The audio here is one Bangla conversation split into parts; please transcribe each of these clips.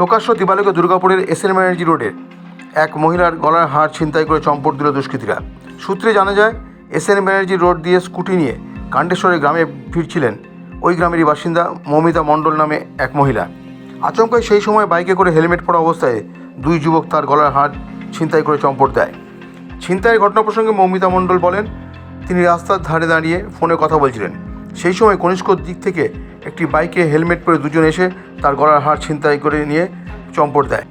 প্রকাশ্য দিবালোকে দুর্গাপুরের এস এন ব্যানার্জি রোডে এক মহিলার গলার হাড় ছিনতাই করে চম্পট দিল দুষ্কৃতীরা। সূত্রে জানা যায় এস এন ব্যানার্জি রোড দিয়ে স্কুটি নিয়ে কাণ্ডেশ্বরের গ্রামে ফিরছিলেন ওই গ্রামেরই বাসিন্দা মমিতা মণ্ডল নামে এক মহিলা। আচমকায় সেই সময় বাইকে করে হেলমেট পরা অবস্থায় দুই যুবক তার গলার হাড় ছিনতাই করে চম্পট দেয়। ছিনতাইয়ের ঘটনা প্রসঙ্গে মৌমিতা মণ্ডল বলেন, তিনি রাস্তার ধারে দাঁড়িয়ে ফোনে কথা বলছিলেন। সেই সময় কনিষ্কর দিক থেকে একটি বাইকে হেলমেট পরে দুজন এসে তার গলার হার ছিনতাই করে নিয়ে চম্পট দেয়।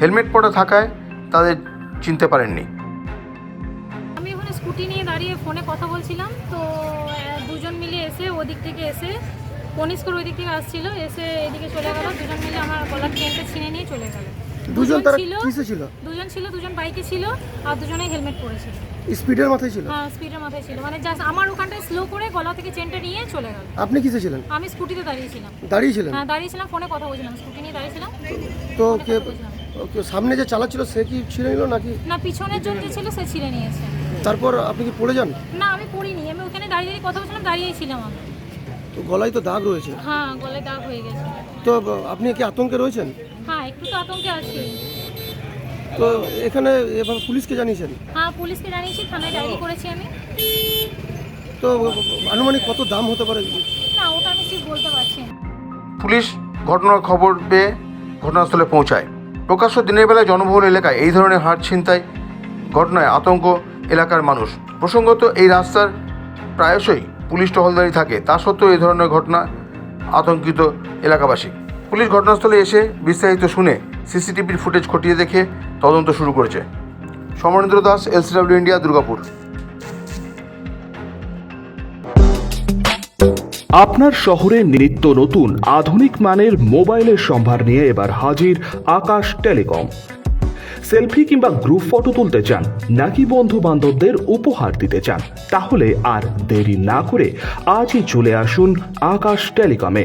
হেলমেট পরা থাকায় তাদের চিনতে পারেননি। আমি ওখানে স্কুটি নিয়ে দাঁড়িয়ে ফোনে কথা বলছিলাম তো দুজন মিলে এসে ওদিক থেকে এসে কনিষ্কর ওই দিক থেকে আসছিল এসে এদিকে চলে গেল দুজন মিলে আমার গলার চেনটা ছিনে নিয়ে চলে গেল। দুজন ছিল ছিল? দুজন ছিল দুজন বাইকে ছিল আর দুজনেই হেলমেট পরেছিল। স্পিডের মাথায় ছিল? হ্যাঁ স্পিডের মাথায় ছিল। মানে জাস্ট আমার ওখানটায় স্লো করে গলা থেকে চেনটা নিয়ে চলে গেল। আপনি কিসে ছিলেন? আমি স্কুটিতে দাঁড়িয়েছিলাম। দাঁড়িয়েছিলেন হ্যাঁ দাঁড়িয়েছিলাম ফোনে কথা বলছিলাম স্কুটি নিয়ে দাঁড়িয়েছিলাম তো ফোনে কে কথা কে সামনে যে চালাচ্ছিল সে কি ছিঁড়ে নিল নাকি? না পিছনের জন যে ছিল সে ছিঁড়ে নিয়েছে। তারপর আপনি কি পড়ে যান? না আমি পড়িনি। আমি ওখানে দাঁড়িয়ে দাঁড়িয়ে কথা বলছিলাম দাঁড়িয়েই ছিলাম আমি। তো গলায় তো দাগ রয়েছে। হ্যাঁ গলায় দাগ হয়ে গেছে। তো আপনি কি আতঙ্কে রয়েছেন? হ্যাঁ একটু তো আতঙ্কে আছি। তো এখানে এভাবে পুলিশকে জানিয়েছেন? হ্যাঁ পুলিশকে জানিয়েছি থানায় ডায়েরি করেছি আমি। তো আনুমানিক কত দাম হতে পারে? না ওটা আমি ঠিক বলতে পারছি না। পুলিশ ঘটনার খবর পেয়ে ঘটনাস্থলে পৌঁছায়। প্রকাশ্য দিনের বেলায় জনবহুল এলাকায় এই ধরনের হাট ছিনতাই ঘটনায় আতঙ্ক এলাকার মানুষ। প্রসঙ্গত এই রাস্তার প্রায়শই পুলিশ টহলদারি থাকে। তা সত্ত্বেও এই ধরনের ঘটনা আতঙ্কিত এলাকাবাসী। পুলিশ ঘটনাস্থলে এসে বিস্তারিত শুনে সিসিটিভির ফুটেজ খতিয়ে দেখে তদন্ত শুরু করেছে। Samarendra Das, LCW India, Durgapur. আপনার শহরে নিত্য নতুন আধুনিক মানের মোবাইলের সম্ভার নিয়ে এবার হাজির আকাশ টেলিকম। সেলফি কিংবা গ্রুপ ফটো তুলতে চান, নাকি বন্ধু বান্ধবদের উপহার দিতে চান, তাহলে আর দেরি না করে আজই চলে আসুন আকাশ টেলিকমে।